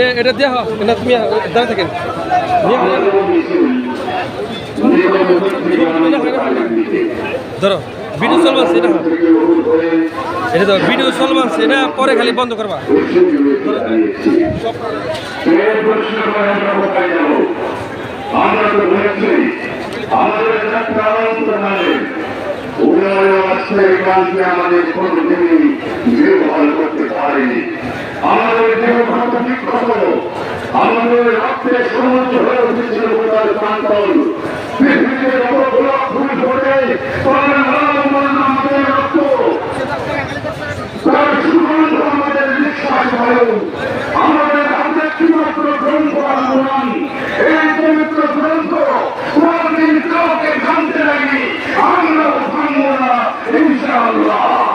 এ এটা দেখো এটা তুমি দেখছেন এর ভিডিও চলবে সেটা এটা ভিডিও চলবে সেটা পরে খালি বন্ধ করবা পরে দর্শকরা আমরা কাজ দেব আমরা করতে পারি আমরা করতে পারি আমরা করতে পারি আমাদের দেহভাগ বিক্ষত আমাদের রাত্রে সমুদ্র হয়ে উঠেছিল তার প্রান্তল পৃথিবীতে যত গোলাপ ফুল ফোটে তার নাম আমাদের রক্ত তার সুগন্ধ আমাদের বিশ্বাস হয়